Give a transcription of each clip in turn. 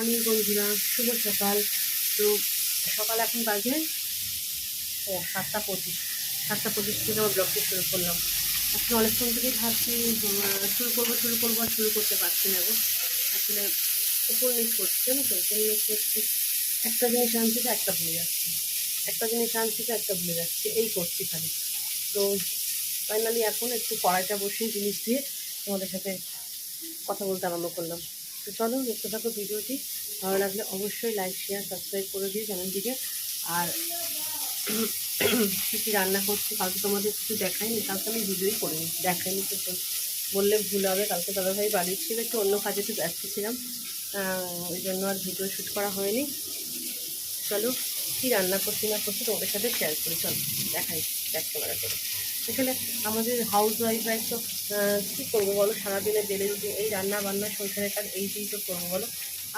Morning বন্ধুরা, শুভ সকাল। তো সকাল এখন বাজে ও সাতটা পঁচিশ। সাতটা পঁচিশ থেকে আমার ব্লগটি শুরু করলাম। এখন অনেকক্ষণ থেকেই ভাবছি শুরু করব শুরু করব, আর শুরু করতে পারছি না গো। আসলে নিচ করছি, জানো তো? নিচ করছি। একটা জিনিস আনছি তো একটা ভুলে যাচ্ছি। একটা জিনিস আনছি তো একটা ভুলে যাচ্ছি। এই করছি খালি। তো ফাইনালি এখন একটু কড়াইটা বসিয়ে জিনিস দিয়ে তোমাদের সাথে কথা বলতে আরম্ভ করলাম। তো চলো, দেখতে থাকো ভিডিওটি। ভালো লাগলে অবশ্যই লাইক শেয়ার সাবস্ক্রাইব করে দিও চ্যানেলটিকে। আর কী কী রান্না করছি, কালকে তোমাদের কিছু দেখাইনি, কালকে আমি ভিডিওই করিনি। দেখাইনি তো বললে ভুল হবে, কালকে দাদাভাই বাড়ি ছিল, একটু অন্য কাজে একটু ব্যস্ত ছিলাম। ওই জন্য আর ভিডিও শ্যুট করা হয়নি। চলো, কী রান্না করছি না করছি তোমাদের সাথে শেয়ার করি। চলো, দেখাই ব্যাক ক্যামেরা করে। আসলে আমাদের হাউস ওয়াইফরা তো কী করব বলো? সারাদিনে বেলে যদি এই রান্না বান্না সংসারের কাজ এইটাই তো করব বলো?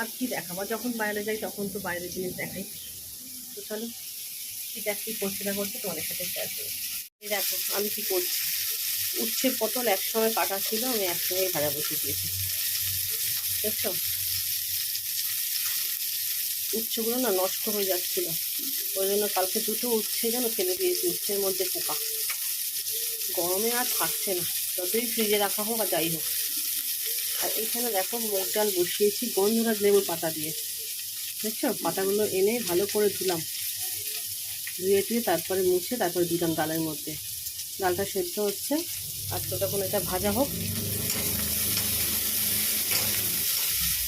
আর কি দেখাবো? যখন বাইরে যাই, তখন তো বাইরের জিনিস দেখাই। তো চলো, কী দেখ, কী করছি না করছি তোমাদের সাথে শেয়ার করি এই দেখো, আমি কী করছি? উচ্ছে পটল একসঙ্গে কাটা ছিল, আমি একসঙ্গেই ভাজা বসিয়ে দিয়েছি। দেখছ? উচ্ছেগুলো না নষ্ট হয়ে যাচ্ছিল। ওই জন্য কালকে দুটো উচ্ছে যেন ফেলে দিয়েছি, উচ্ছের মধ্যে পোকা। গরমে আর থাকছে না। যতই ফ্রিজে রাখা হোক আর যাই হোক। আর এখানে দেখো মুগ ডাল বসিয়েছি, গন্ধরাজ লেবুর পাতা দিয়ে। দেখছ? পাতাগুলো এনে ভালো করে ধুলাম। ধুয়ে টুয়ে তারপরে মুছে তারপরে দিলাম ডালের মধ্যে। ডালটা সেদ্ধ হচ্ছে। আর তো তখন এটা ভাজা হোক।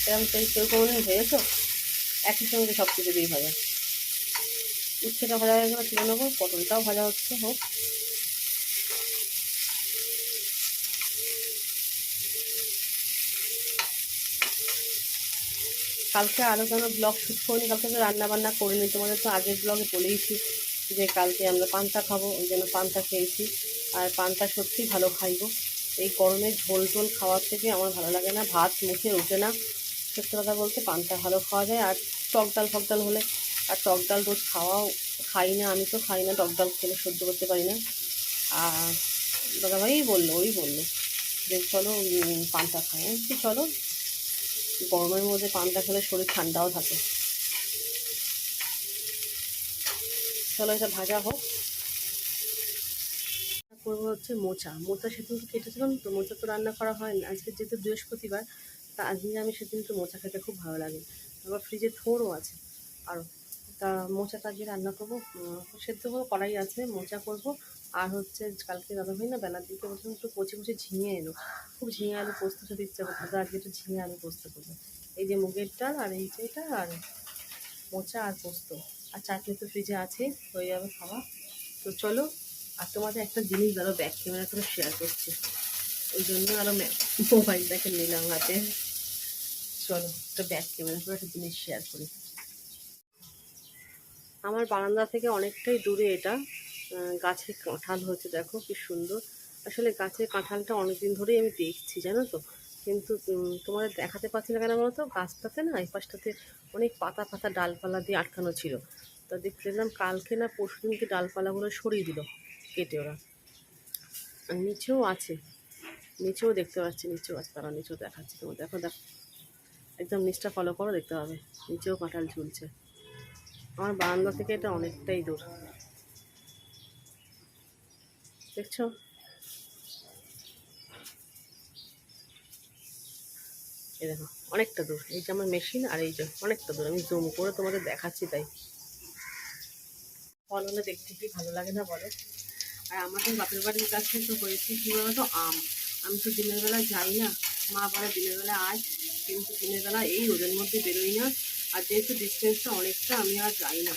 এরকম তো কেউ কোনো দিন ভেজেছো একই সঙ্গে সব কিছু দিয়ে ভাজা। উচ্ছেটা ভাজা হয়ে গেলে তুলে নেব, পটলটাও ভাজা হচ্ছে, হোক। কালকে আরও কেন ব্লগ শ্যুট করিনি, কালকে তো রান্না বান্না করিনি। তোমাদের তো আগের ব্লগে বলেইছি যে কালকে আমরা পান্তা খাব, ওই জন্য পান্তা খেয়েছি। আর পান্তা সত্যিই ভালো খাইবো এই গরমে ঝোল টোল খাওয়ার থেকে আমার ভালো লাগে না, ভাত মুখে ওঠে না। সত্যি কথা বলতে পান্তা ভালো খাওয়া যায়, আর টক ডাল, ফক ডাল হলে, আর টক ডাল রোজ খাওয়াও খাই না, আমি তো খাই না, টক ডাল খেলে সহ্য করতে পারি না। আর দাদাভাই বলল, ওই বলল যে, চলো পান্তা খাই। চলো। গরমের মধ্যে পান্তা খেলে শরীর ঠান্ডাও থাকে। চলো এটা ভাজা হোক। করব হচ্ছে মোচা। মোচা সেদিন তো কেটেছিলাম তো, মোচা তো রান্না করা হয় না আজকে যেহেতু বৃহস্পতিবার, তা আজকে আমি সেদিন তো মোচা খেতে খুব ভালো লাগে। আবার ফ্রিজে থোড়ও আছে। আরও তা মোচাটা আজকে রান্না করব। সেদ্ধ করে কড়াই আছে, মোচা করব। আর হচ্ছে কালকে দাদা ভাই না বেলার দিকে বলছিলাম একটু কচি কচি ঝিঙে এলো খুব ঝিঙে আলু পোস্ত খেতে ইচ্ছা করছে তো আজকে একটু ঝিঙে আলু পোস্ত করব। এই যে মুগের ডাল আর এই যেটা আর মোচা আর পোস্ত। আর চাটনি তো ফ্রিজে আছে, হয়ে যাবে খাওয়া। তো চলো, আর তোমাদের একটা জিনিস ধরো ব্যাক ক্যামেরা করে শেয়ার করছি। ওই জন্য আরও মোবাইলটাকে নিলাম হাতে। চলো, একটা ব্যাক ক্যামেরা করে একটা জিনিস শেয়ার করি। আমার বারান্দা থেকে অনেকটাই দূরে এটা। গাছে কাঁঠাল হচ্ছে দেখো কি সুন্দর। আসলে গাছের কাঁঠালটা অনেকদিন ধরেই আমি দেখছি, জানো তো। কিন্তু তোমাদের দেখাতে পারছি না কেন বলো তো গাছটাতে না এই পাশটাতে অনেক পাতা পাতা ডালপালা দিয়ে আটকানো ছিল। তা দেখতে পেলাম কালকে না পরশু দিনকে ডালপালাগুলো সরিয়ে দিল কেটে ওরা। আর নিচেও আছে। নিচেও দেখতে পাচ্ছি, নিচেও আছে। তারা নিচেও দেখাচ্ছি তোমার দেখো দেখো। একদম নিচটা ফলো করো, দেখতে পাবে। নিচেও কাঁঠাল ঝুলছে। আমার বারান্দা থেকে এটা অনেকটাই দূর। দেখছ? এই দেখো, অনেকটা দূর। এই যে আমার মেশিন আর এই যে অনেকটা দূর। আমি জুম করে তোমাদের দেখাচ্ছি তাই। ফল হলে দেখতে কি ভালো লাগে না বলো? আর আমাদের বাপের বাড়ির কাছে তো হয়েছে কী বলতো? আম। আমি তো দিনের বেলা যাই না। মা বলে দিনের বেলা আয়, কিন্তু দিনের বেলা এই রোদের মধ্যে বেরোই না। আর যেহেতু ডিস্টেন্সটা অনেকটা, আমি আর যাই না।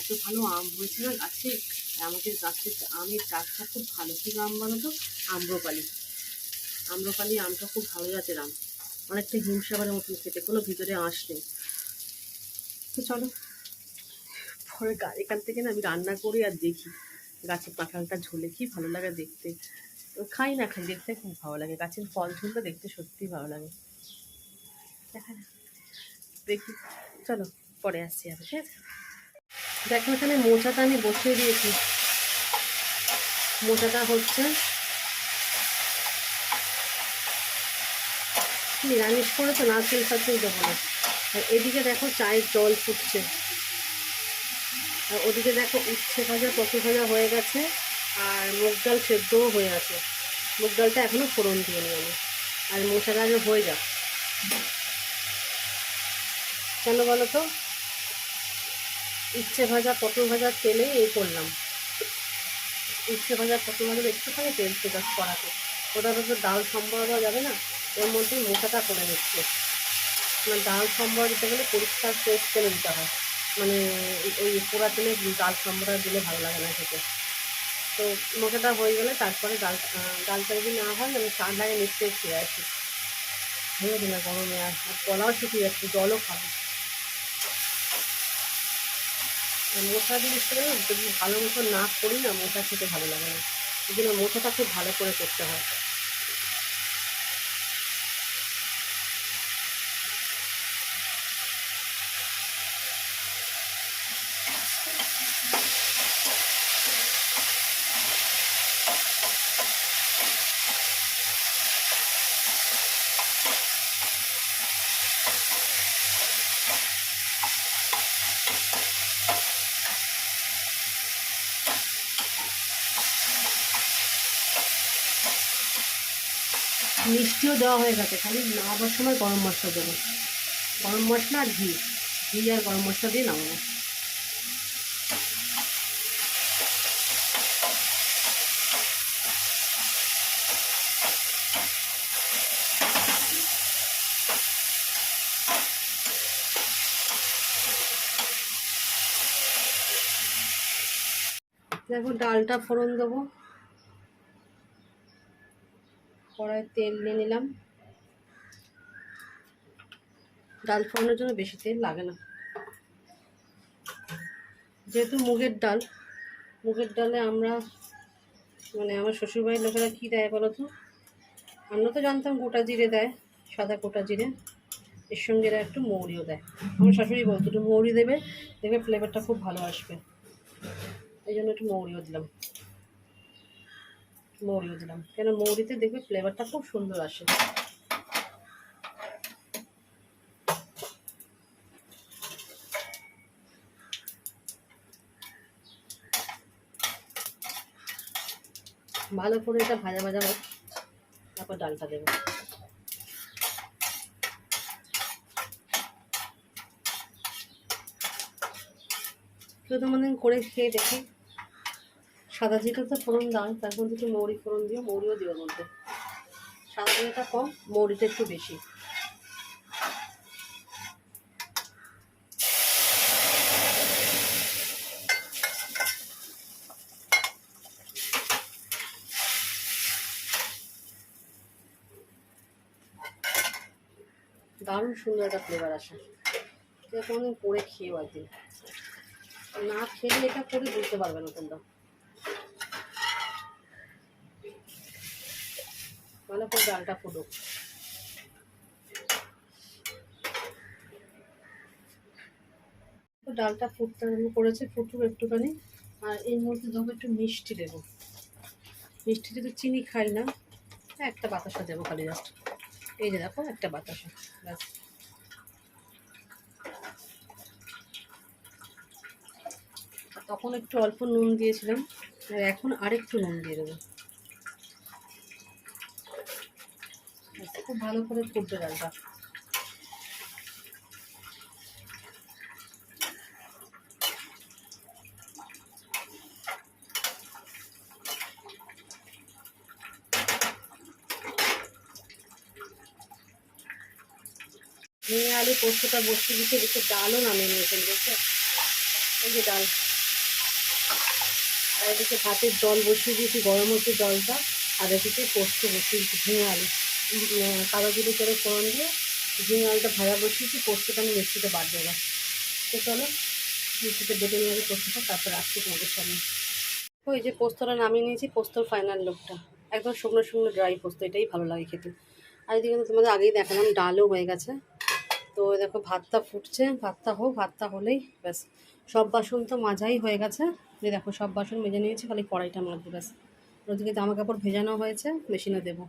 এত ভালো আম হয়েছে না গাছে। আমাদের গাছের আমের চাষটা খুব ভালো কী আম বলো তো আম্রপালি। আম্রপালি আমটা খুব ভালো জাতের আম। অনেকটা হিমসাগরের মতন খেতে, কোনো ভিতরে আঁশ নেই। তো চলো, পরে এখান থেকে না আমি রান্না করি আর দেখি। গাছের কাঁঠালটা ঝোলে কি ভালো লাগে দেখতে। তো খাই না খাই, দেখতে খুব ভালো লাগে। গাছের ফল ঝুলটা দেখতে সত্যি ভালো লাগে। দেখা দেখি। চলো, পরে আসছি আবার, ঠিক আছে? দেখো, এখানে মোচাটা আমি বসিয়ে দিয়েছি। মোচাটা হচ্ছে নিরামিষ করে তো নারকেল ফারকেল দেবো না। আর এদিকে দেখো, চায়ের জল ফুটছে। আর ওদিকে দেখো, উচ্ছে ভাজা পচু ভাজা হয়ে গেছে, আর মুগ ডাল সেদ্ধও হয়ে আছে। মুগ ডালটা এখনও ফোড়ন দিয়ে নি আমি। আর মশাটা আগে হয়ে যাক। কেন বলো তো? উচ্ছে ভাজা, পটল ভাজার তেলে এই করলাম। উচ্ছে ভাজা, পটল ভাজার একটুখানি তেল ছিল কড়াতে। ওটা তো ডাল, সম্বর যাবে না ওর মধ্যে মোটাটা করে নিচ্ছে। মানে ডাল, সম্বর দিতে গেলে পরিষ্কার ফ্রেশ তেলে দিতে হয়। মানে ওই পোড়া তেলে ডাল সম্বরটা দিলে ভালো লাগে না খেতে। তো মোটাটা হয়ে গেলে তারপরে ডাল ডালটা যদি না হয়, আমি ঠান্ডায় নিশ্চয়ই খেয়ে আসি। হয়ে না গরমে আর গলাও শুকিয়ে যাচ্ছে, জলও খাব আর মশলা জিনিস করে না, যদি ভালো মতো না করি না মোটা খেতে ভালো লাগে না। এই জন্য মশলাটা খুব ভালো করে করতে হয়। মিষ্টিও দেওয়া হয়ে গেছে, খালি নামাবার সময় গরম মশলা দেবো। গরম মশলা আর ঘি। ঘি আর গরম মশলা দিয়ে নামাবো। দেখো ডালটা ফোড়ন দেবো। কড়াই তেল নিয়ে নিলাম। ডাল ফোড়ানোর জন্য বেশি তেল লাগে না। যেহেতু মুগের ডাল, মুগের ডালে আমরা মানে আমার শ্বশুরবাড়ির লোকেরা কী দেয় বলো তো? আমরা তো জানতাম গোটা জিরে দেয়, সাদা গোটা জিরে। এর সঙ্গে এরা একটু মৌরিও দেয়। আমার শাশুড়ি বলতো, একটু মৌরি দেবে, দেখবে ফ্লেভারটা খুব ভালো আসবে। এই জন্য একটু মৌরিও দিলাম। মৌরিও দিলাম কেন মৌরিতে দেখবে ফ্লেভারটা খুব সুন্দর আসে। ভালো করে এটা ভাজা ভাজা হোক, তারপর ডালটা দেবো। প্রথম দিন করে খেয়ে দেখি। সাদা জিরে তো ফোড়ন দাও তার মধ্যে একটু মৌরি ফোড়ন দিও, মৌরিও দিও মধ্যে। সাদা জিরেটা কম, মৌরিটা একটু বেশি। দারুণ সুন্দর একটা ফ্লেভার আসে। এটা কোনোদিন করে খেয়েও একদিন। না খেলে এটা করে বুঝতে পারবে না তোমরা। ভালো করে ডালটা ফুটুক। ডালটা ফুটতে আরম্ভ করেছে, ফুটুক একটুখানি। আর এই মধ্যে দেবো একটু মিষ্টি দেবো। মিষ্টি যদি চিনি খাই না একটা বাতাসা দেবো খালি জাস্ট এই যে দেখো, একটা বাতাসা ব্যাস। তখন একটু অল্প নুন দিয়েছিলাম, আর এখন আরেকটু নুন দিয়ে দেবো ব্যাস, খুব ভালো করে ফুটবে ডালটা ঝিঙে আলু পোস্তটা বসিয়ে দিতে দিতে ডালও নামিয়ে নিয়েছেন দেখো এই যে ডাল। আর এদিকে ভাতের জল বসিয়ে দিয়েছি, গরম হচ্ছে জলটা। আর এদিকে পোস্ত বসিয়ে দিয়েছি ঝিঙে আলু। কালো জিরে করে ফোড়ন দিয়ে ঝিঙে আলুটা ভাজা বসিয়েছি পোস্তটা আমি মিক্সিতে বাদ দেবো তো চলো মিক্সিতে বেটে নিয়ে যাবে পোস্তটা তারপর আসছি তোমাদের সামনে। ওই যে পোস্তটা নামিয়ে নিয়েছি, পোস্তর ফাইনাল লোকটা একদম শুকনো শুকনো ড্রাই পোস্ত, এটাই ভালো লাগে খেতে। আর এদিকে তো তোমাদের আগেই দেখালাম, ডালও হয়ে গেছে। তো দেখো, ভাতটা ফুটছে, ভাতটা হোক, ভাতটা হলেই ব্যাস। সব বাসন তো মাজাই হয়ে গেছে। যে দেখো, সব বাসন মেজে নিয়েছি, খালি কড়াইটা মাজবো, ব্যাস। ওদিকে জামা কাপড় ভেজানো হয়েছে, মেশিনে দেবো।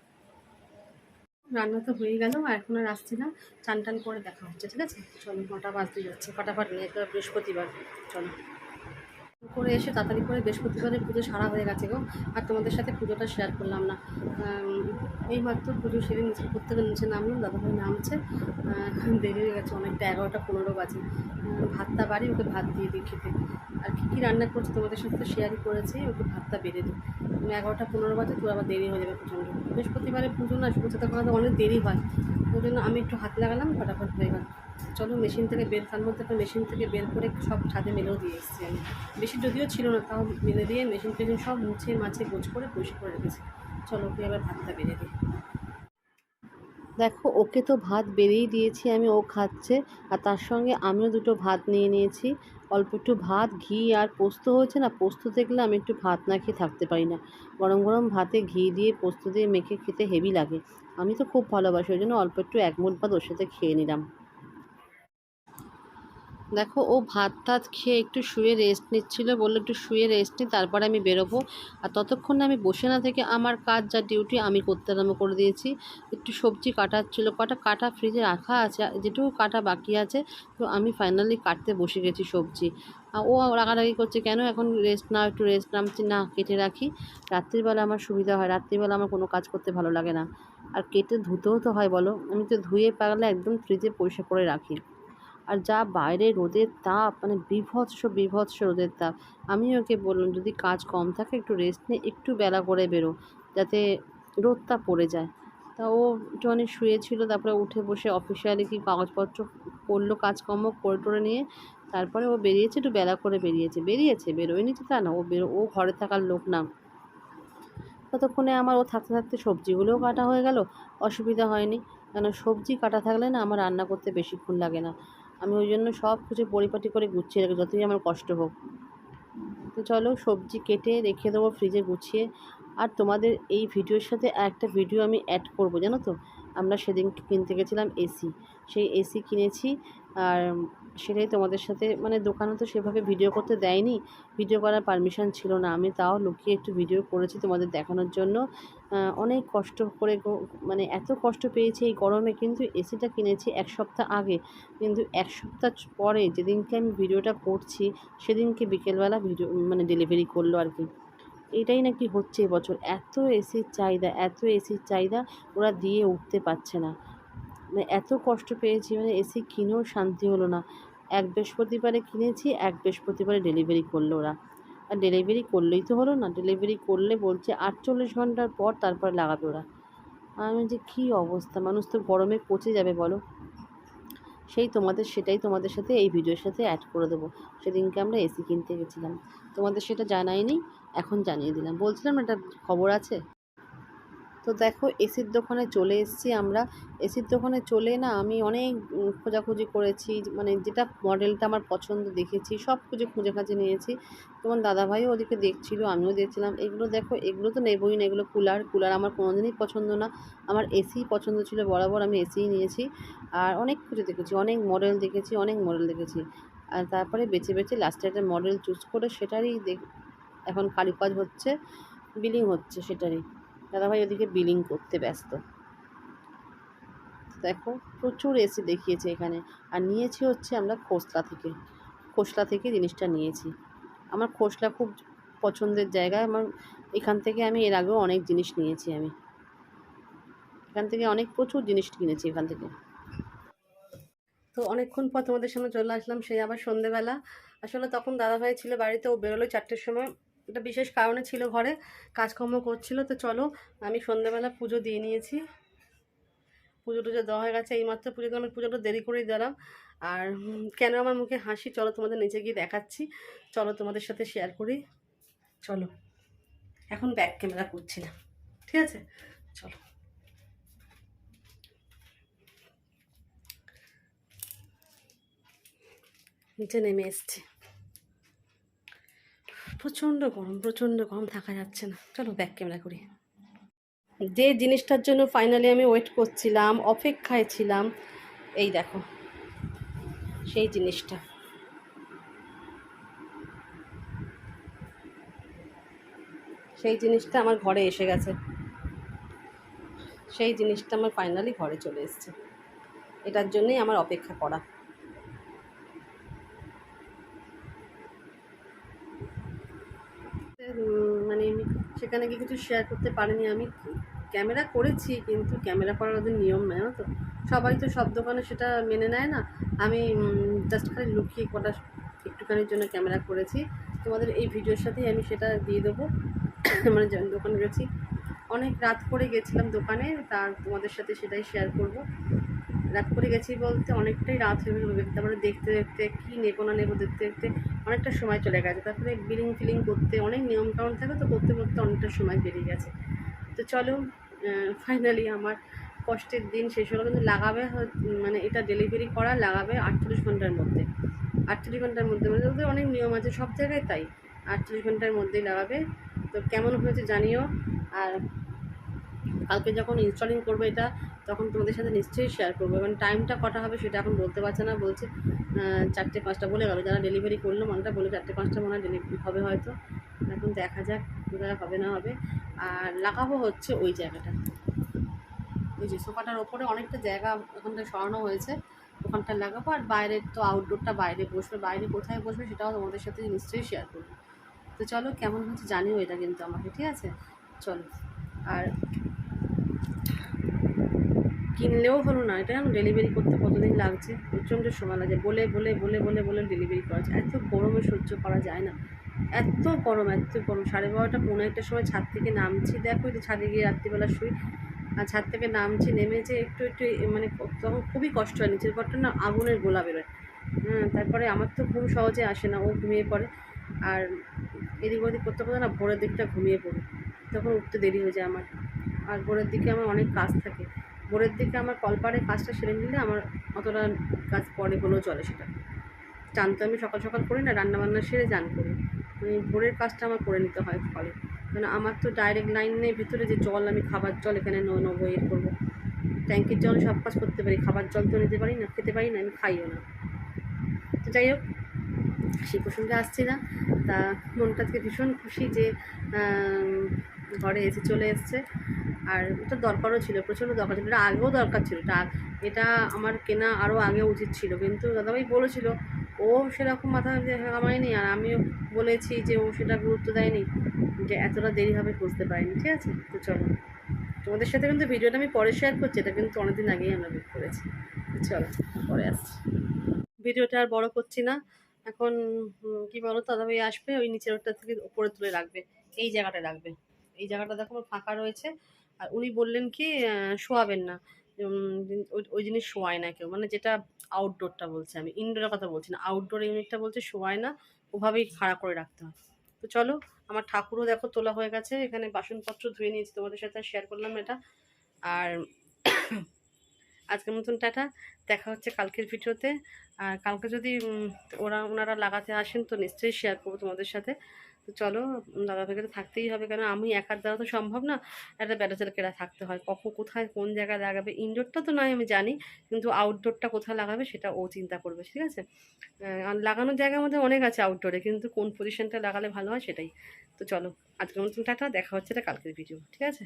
রান্না তো হয়ে গেল আর এখন আর আসছি না। চান টান করে দেখা হচ্ছে ঠিক আছে? চলো নটা বাজতে যাচ্ছে ফটাফট নিয়ে তো বৃহস্পতিবার। চলো। করে এসে তাড়াতাড়ি করে বৃহস্পতিবারের পুজো সারা হয়ে গেছে গো। আর তোমাদের সাথে পুজোটা শেয়ার করলাম না। আম, এই মাত্র পুজো সেদিন নিচে প্রত্যেকের নিচে নামলাম দাদাভাই নামছে। দেরি হয়ে গেছে অনেকটা এগারোটা পনেরো বাজে। ভাতটা বাড়ি ওকে ভাত দিয়ে দিই খেতে। আর কী কী রান্না করছি তোমাদের সাথে তো শেয়ারই করেছি, ওকে ভাতটা বেড়ে দিই। তুমি এগারোটা, পনেরো বাজে তোর আবার দেরি হয়ে যাবে প্রচণ্ড। বৃহস্পতিবারে পুজো না শুভ সাথে করা অনেক দেরি হয়। ওই জন্য আমি একটু হাত লাগালাম, ফটাফট হয়ে গেল। চলো মেশিন থেকে বের, তার মধ্যে একটা মেশিন থেকে বের করে সব ছাদে মেলেও দিয়ে এসেছি আমি। বেশি যদিও ছিল না, তাও মেলে দিয়ে মেশিন টেশিন সব মুছে মাছে গোছ করে পরিষ্কার করে রেখেছি। চলো ওকে এবার ভাতটা বেড়ে দিই। দেখো, ওকে তো ভাত বেড়েই দিয়েছি আমি, ও খাচ্ছে। আর তার সঙ্গে আমিও দুটো ভাত নিয়ে নিয়েছি। অল্প একটু ভাত, ঘি আর পোস্ত হয়েছে না, পোস্ত দেখলে আমি একটু ভাত না খেয়ে থাকতে পারি না। গরম গরম ভাতে ঘি দিয়ে পোস্ত দিয়ে মেখে খেতে হেভি লাগে। আমি তো খুব ভালোবাসি, ওই জন্য অল্প একটু এক মুঠ ভাত ওর সাথে খেয়ে নিলাম। দেখো, ও ভাত টাত খেয়ে একটু শুয়ে রেস্ট নিচ্ছিল, বলল, একটু শুয়ে রেস্ট নিই তারপরে আমি বেরোবো। আর ততক্ষণ আমি বসে না থেকে আমার কাজ যা ডিউটি আমি করতে আরম্ভ করে দিয়েছি। একটু সবজি কাটার ছিল কটা কাটা ফ্রিজে রাখা আছে যেটুকু কাটা বাকি আছে, তো আমি ফাইনালি কাটতে বসে গেছি সবজি। ও রাগারাগি করছে, কেন এখন রেস্ট না একটু রেস্ট নামছি না, কেটে রাখি। রাত্রিবেলা আমার সুবিধা হয়, রাত্রিবেলা আমার কোনো কাজ করতে ভালো লাগে না। আর কেটে ধুতেও তো হয়, বলো। আমি তো ধুয়ে পারলে একদম ফ্রিজে পরিষ্কার করে রাখি। আর যা বাইরে রোদের তাপ মানে বিভৎস বিভৎস রোদের তাপ। আমি ওকে বললাম, যদি কাজ কম থাকে, একটু রেস্ট নিয়ে একটু বেলা করে বেরো, যাতে রোদটা পড়ে যায়। তা ও একটুখানি শুয়েছিল, তারপরে উঠে বসে অফিসিয়ালি কি কাগজপত্র করল কাজকর্ম করে টোরে নিয়ে। তারপরে ও বেরিয়েছে, একটু বেলা করে বেরিয়েছে। বেরিয়েছে? বেরোয়নি তো তা না, ও বেরো, ও ঘরে থাকার লোক না। ততক্ষণে আমার ও থাকতে থাকতে সবজিগুলোও কাটা হয়ে গেল, অসুবিধা হয়নি। কেন, সবজি কাটা থাকলে না আমার রান্না করতে বেশিক্ষণ লাগে না। আমি ওই জন্য সব কিছু পরিপাটি করে গুছিয়ে রাখি যতই আমার কষ্ট হোক। তো চলো সবজি কেটে রেখে দেবো ফ্রিজে গুছিয়ে। আর তোমাদের এই ভিডিওর সাথে একটা ভিডিও আমি অ্যাড করব, জানো তো? আমরা সেদিন কিনতে গেছিলাম এসি সেই এসি কিনেছি আর সেটাই তোমাদের সাথে মানে দোকানে তো সেভাবে ভিডিও করতে দেয়নি। ভিডিও করার পারমিশন ছিল না। আমি তাও লুকিয়ে একটু ভিডিও করেছি তোমাদের দেখানোর জন্য। অনেক কষ্ট করে মানে এত কষ্ট পেয়েছি এই গরমে, কিন্তু এসিটা কিনেছি এক সপ্তাহ আগে। কিন্তু এক সপ্তাহ পরে যেদিনকে আমি ভিডিওটা করছি, সেদিনকে বিকেলবেলা ভিডিও মানে ডেলিভারি করল আর কি। এটাই নাকি হচ্ছে এবছর এত এসির চাহিদা, এত এসির চাহিদা ওরা দিয়ে উঠতে পারছে না। মানে এত কষ্ট পেয়েছি মানে এসি কিনেও শান্তি হলো না। এক বৃহস্পতিবারে কিনেছি, এক বৃহস্পতিবারে ডেলিভারি করল ওরা। আর ডেলিভারি করলেই তো হলো না ডেলিভারি করলে বলছে আটচল্লিশ ঘণ্টার পর তারপরে লাগাবে ওরা। আমি যে কী অবস্থা? মানুষ তো গরমে পচে যাবে, বলো। সেই তোমাদের সেটাই তোমাদের সাথে এই ভিডিওর সাথে অ্যাড করে দেবো। সেদিনকে আমরা এসি কিনতে গেছিলাম। তোমাদের সেটা জানাইনি, এখন জানিয়ে দিলাম। বলছিলাম একটা খবর আছে? তো দেখো এসির দোকানে চলে এসেছি আমরা। এসির দোকানে চলে না আমি অনেক খোঁজাখুঁজি করেছি মানে যেটা মডেলটা আমার পছন্দ দেখেছি, সব কিছু খুঁজে খাঁজে নিয়েছি। তোমার দাদাভাইও ওদিকে দেখছিল, আমিও দেখছিলাম। এগুলো দেখো, এগুলো তো নেবই না, এগুলো কুলার। কুলার আমার কোনোদিনই পছন্দ না। আমার এসি পছন্দ ছিল, বরাবর আমি এসিই নিয়েছি। আর অনেক কিছু দেখেছি, অনেক মডেল দেখেছি, অনেক মডেল দেখেছি। আর তারপরে বেছে বেছে লাস্টে একটা মডেল চুজ করে সেটারই দেখ, এখন কাজ হচ্ছে বিলিং হচ্ছে সেটারই। দাদাভাই ওদিকে বিলিং করতে ব্যস্ত। দেখো, প্রচুর এসি দেখিয়েছে এখানে। আর নিয়েছি হচ্ছে আমরা খোসলা থেকে। খোসলা থেকে জিনিসটা নিয়েছি। আমার খোসলা খুব পছন্দের জায়গা। আমার এখান থেকে আমি এর আগেও অনেক জিনিস নিয়েছি আমি। এখান থেকে অনেক প্রচুর জিনিস কিনেছি এখান থেকে। তো অনেকক্ষণ পর তোমাদের সামনে চলে আসলাম। সেই আবার সন্ধেবেলা। আসলে তখন দাদাভাই ছিল বাড়িতে। ও বেরোলো চারটের সময়। একটা বিশেষ কারণে ছিল ঘরে, কাজকর্ম করছিল, তো চলো আমি সন্ধেবেলা পুজো দিয়ে নিয়েছি। পুজো টুজো দেওয়া হয়ে গেছে, এইমাত্র পুজো আমি পুজোটা দেরি করেই দিলাম। আর কেন আমার মুখে হাসি? চলো তোমাদের নিচে গিয়ে দেখাচ্ছি। চলো তোমাদের সাথে শেয়ার করি। চলো, এখন ব্যাক ক্যামেরা করছিলাম ঠিক আছে? চলো। নিচে নেমে এসছে। প্রচণ্ড গরম প্রচণ্ড গরম থাকা যাচ্ছে না। চলো ব্যাক ক্যামেরা করি। যে জিনিসটার জন্য ফাইনালি আমি ওয়েট করছিলাম, অপেক্ষায় ছিলাম, এই দেখো, সেই জিনিসটা। সেই জিনিসটা আমার ঘরে এসে গেছে। সেই জিনিসটা আমার ফাইনালি ঘরে চলে এসছে। এটার জন্যই আমার অপেক্ষা করা উম, মানে আমি সেখানে গিয়ে কিছু শেয়ার করতে পারিনি। আমি ক্যামেরা করেছি, কিন্তু ক্যামেরা করার ওদের নিয়ম নেয় তো? সবাই তো সব দোকানে সেটা মেনে নেয় না। আমি জাস্ট খালি লুকিয়ে কটা একটুখানির জন্য ক্যামেরা করেছি। তোমাদের এই ভিডিওর সাথেই আমি সেটা দিয়ে দেবো। মানে দোকানে গেছি, অনেক রাত করে গেছিলাম দোকানে, তার তোমাদের সাথে সেটাই শেয়ার করব। রাত করে গেছি বলতে অনেকটাই রাত হয়ে গেল তারপরে দেখতে দেখতে কী নেব না নেব দেখতে দেখতে অনেকটা সময় চলে গেছে। তারপরে বিলিং ফিলিং করতে অনেক নিয়ম কানুন থাকে তো করতে করতে অনেকটা সময় বেরিয়ে গেছে। তো চলো ফাইনালি আমার কষ্টের দিন শেষ হলো। কিন্তু লাগাবে মানে এটা ডেলিভারি করা লাগাবে আটচল্লিশ ঘণ্টার মধ্যে। আটচল্লিশ ঘণ্টার মধ্যে মানে ওদের অনেক নিয়ম আছে, সব জায়গায় তাই। আটচল্লিশ ঘণ্টার মধ্যেই লাগাবে। তো কেমন হয়েছে জানিও। আর কালকে যখন ইনস্টলিং করব এটা তখন তোমাদের সাথে নিশ্চয়ই শেয়ার করব। এবং টাইমটা কটা হবে সেটা এখন বলতে পারছে না, বলছে চারটে পাঁচটা বলে গেলো। যারা ডেলিভারি করল মনটা বলে চারটে পাঁচটা মনে হয় ডেলিভারি হবে হয়তো। এখন দেখা যাক, কোথায় হবে না হবে। আর লাগাবো হচ্ছে ওই জায়গাটা। ওই যে সোফাটার ওপরে অনেকটা জায়গা ওখানটা সরানো হয়েছে। ওখানটা লাগাবো। আর বাইরের তো আউটডোরটা বাইরে বসবে। বাইরে কোথায় বসবে সেটাও তোমাদের সাথে নিশ্চয়ই শেয়ার করব। তো চলো, কেমন হচ্ছে জানিও এটা কিন্তু আমাকে, ঠিক আছে? চলো। আর কিনলেও হলো না। এটা ডেলিভারি করতে কতদিন লাগছে? প্রচণ্ড সময় লাগে। বলে বলে বলে বলে বলে ডেলিভারি করা যায়। এত গরমে সহ্য করা যায় না। এত গরম এত গরম। সাড়ে বারোটা পনেরো একটার সময় ছাদ থেকে নামছি। দেখো যে ছাদে গিয়ে রাত্রিবেলা শুই। আর ছাদ থেকে নামছি নেমেছে একটু একটু মানে তখন খুবই কষ্ট হয়। নিচের ঘরটা না আগুনের গোলা বেরোয়। হ্যাঁ তারপরে আমার তো ঘুম সহজে আসে না। ও ঘুমিয়ে পড়ে। আর এদিক ওদিক করতে করতে না ভোরের দিকটা ঘুমিয়ে পড়ে। তখন উঠতে দেরি হয়ে যায় আমার। আর ভোরের দিকে আমার অনেক কাজ থাকে। ভোরের দিকে আমার কলপারে কাজটা সেরে নিলে আমার অতটা কাজ পরে হলেও চলে সেটা। চান তো আমি সকাল সকাল করি না রান্না বান্না সেরে চান করি। মানে ভোরের কাজটা আমার করে নিতে হয় ফলে। কারণ আমার তো ডাইরেক্ট লাইনের ভিতরে যে জল, আমি খাবার জল এখানে নেব এর করব। ট্যাঙ্কির জল সব কাজ করতে পারি, খাবার জল তো নিতে পারি না, খেতে পারি না, আমি খাইও না। তো যাই হোক, সেই প্রসঙ্গে আসছি না। তা মনটা আজকে ভীষণ খুশি যে ঘরে এসে চলে এসছে। আর এটা দরকারও ছিল, প্রচণ্ড দরকার ছিল। এটা আগেও দরকার ছিল, এটা এটা আমার কেনা আরও আগে উচিত ছিল। কিন্তু দাদাভাই বলেছিল, ও সেরকম মাথা কামায়নি আর আমিও বলেছি যে ও সেটা গুরুত্ব দেয়নি যে এতটা দেরি হবে বুঝতে পারিনি। ঠিক আছে? তো চলো। তোমাদের সাথে কিন্তু ভিডিওটা আমি পরে শেয়ার করছি, এটা কিন্তু অনেকদিন আগেই আমরা বুক করেছি। চলো, পরে আসছি। ভিডিওটা আর বড় করছি না। এখন কি বলো দাদাভাই আসবে, ওই নিচের ওটা থেকে উপরে তুলে রাখবে, এই জায়গাটা রাখবে। এই জায়গাটা দেখো আমার ফাঁকা রয়েছে। আর উনি বললেন কি শোয়াবেন না। ওই- জিনিস শোয়ায় না কেউ। মানে যেটা আউটডোরটা বলছে আমি ইনডোরের কথা বলছি না। আউটডোর ইউনিটটা বলছে শোয়ায় না, ওভাবেই খাড়া করে রাখতে হয়। তো চলো, আমার ঠাকুরও দেখো তোলা হয়ে গেছে। এখানে বাসনপত্র ধুয়ে নিয়েছি, তোমাদের সাথে শেয়ার করলাম এটা। আর আজকের মতন টাটা। দেখা হচ্ছে কালকের ভিডিওতে। আর কালকে যদি ওরা, ওনারা লাগাতে আসেন তো নিশ্চয়ই শেয়ার করব তোমাদের সাথে। তো চলো, দাদা ভাইকে তো থাকতেই হবে। কেন আমি একার দ্বারা তো সম্ভব না? একটা ব্যাটা ছেলেকেরা থাকতে হয়। কখন কোথায়, কোন জায়গায় লাগাবে? ইনডোরটা তো নয় আমি জানি। কিন্তু আউটডোরটা কোথায় লাগাবে, সেটা ও চিন্তা করবে, ঠিক আছে? লাগানোর জায়গার মধ্যে অনেক আছে আউটডোরে কিন্তু কোন পজিশনটা লাগালে ভালো হয় সেটাই। তো চলো, আজকের মতন টাটা, দেখা হচ্ছে এটা কালকের ভিডিও ঠিক আছে?